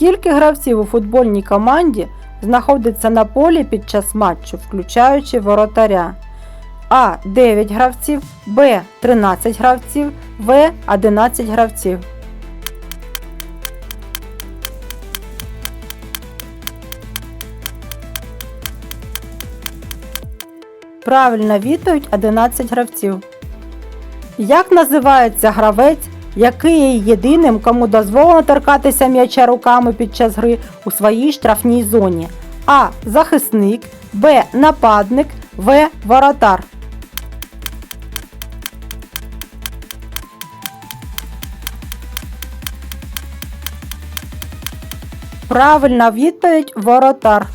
Скільки гравців у футбольній команді знаходиться на полі під час матчу, включаючи воротаря? А. 9 гравців, Б. 13 гравців, В. 11 гравців. Правильна відповідь 11 гравців. Як називається гравець, який є єдиним, кому дозволено торкатися м'яча руками під час гри у своїй штрафній зоні? А. Захисник, Б. Нападник, В. Воротар. Правильна відповідь воротар.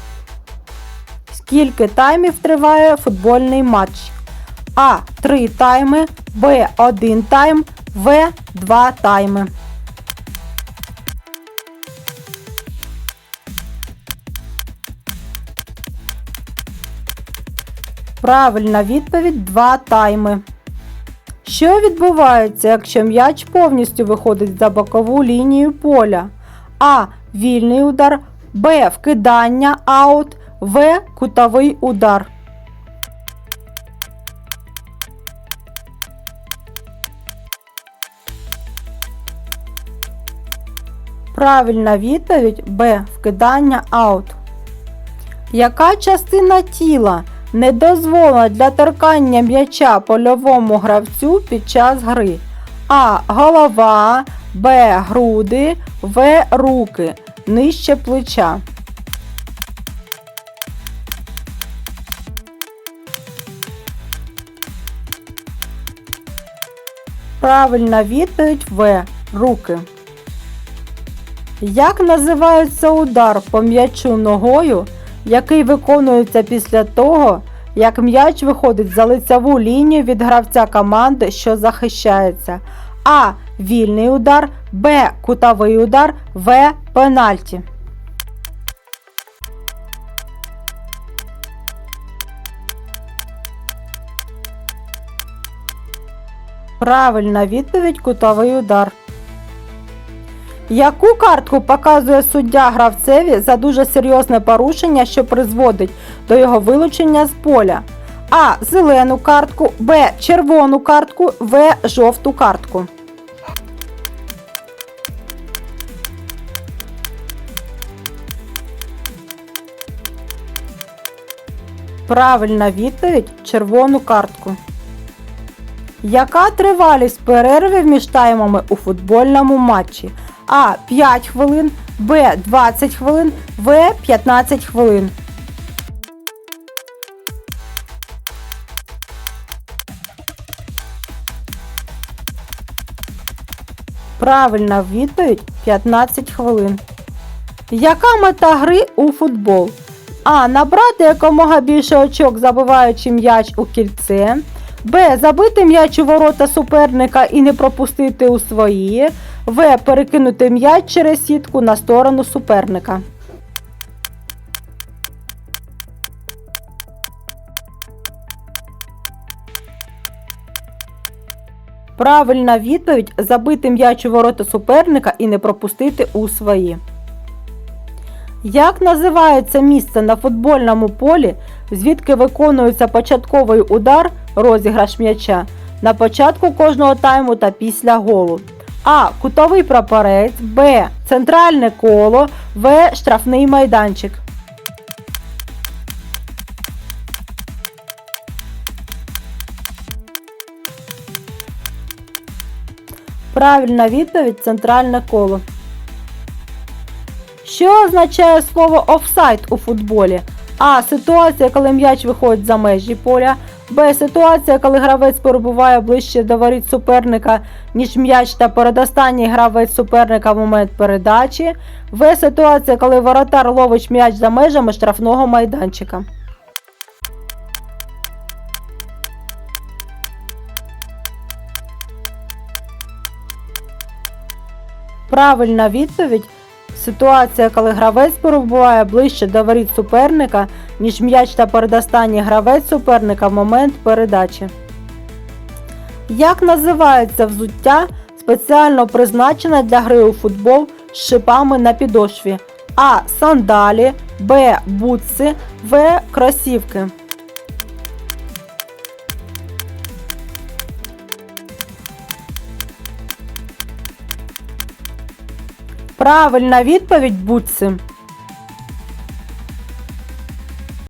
Скільки таймів триває футбольний матч? А. 3 тайми, Б. 1 тайм, В. 2 тайми. Правильна відповідь 2 тайми. Що відбувається, якщо м'яч повністю виходить за бокову лінію поля? А. Вільний удар, Б. Вкидання аут, В. Кутовий удар. Правильна відповідь Б. Вкидання аут. Яка частина тіла не дозволена для торкання м'яча польовому гравцю під час гри? А. Голова, Б. Груди, В. Руки нижче плеча. Правильна відповідь В. Руки. Як називається удар по м'ячу ногою, який виконується після того, як м'яч виходить за лицеву лінію від гравця команди, що захищається? А. Вільний удар, Б. Кутовий удар, В. Пенальті. Правильна відповідь кутовий удар. Яку картку показує суддя гравцеві за дуже серйозне порушення, що призводить до його вилучення з поля? А. Зелену картку, Б. Червону картку, В. Жовту картку. Правильна відповідь червону картку. Яка тривалість перерви між таймами у футбольному матчі? А. 5 хвилин, Б. 20 хвилин, В. 15 хвилин. Правильна відповідь 15 хвилин. Яка мета гри у футбол? А. Набрати якомога більше очок, забиваючи м'яч у кільце. Б. Забити м'яч у ворота суперника і не пропустити у свої. В. Перекинути м'яч через сітку на сторону суперника. Правильна відповідь забити м'яч у ворота суперника і не пропустити у свої. Як називається місце на футбольному полі, звідки виконується початковий удар розіграш м'яча на початку кожного тайму та після голу? А. Кутовий прапорець, Б. Центральне коло, В. Штрафний майданчик. Правильна відповідь центральне коло. Що означає слово офсайд у футболі? А. Ситуація, коли м'яч виходить за межі поля. Б. Ситуація, коли гравець перебуває ближче до воріт суперника, ніж м'яч та передостанній гравець суперника в момент передачі. В. Ситуація, коли воротар ловить м'яч за межами штрафного майданчика. Правильна відповідь Ситуація, коли гравець перебуває ближче до воріт суперника, ніж м'яч та передостанній гравець суперника в момент передачі. Як називається взуття, спеціально призначене для гри у футбол, з шипами на підошві? А. Сандалі, Б. Бутси, В. Кросівки. Правильна відповідь бутси.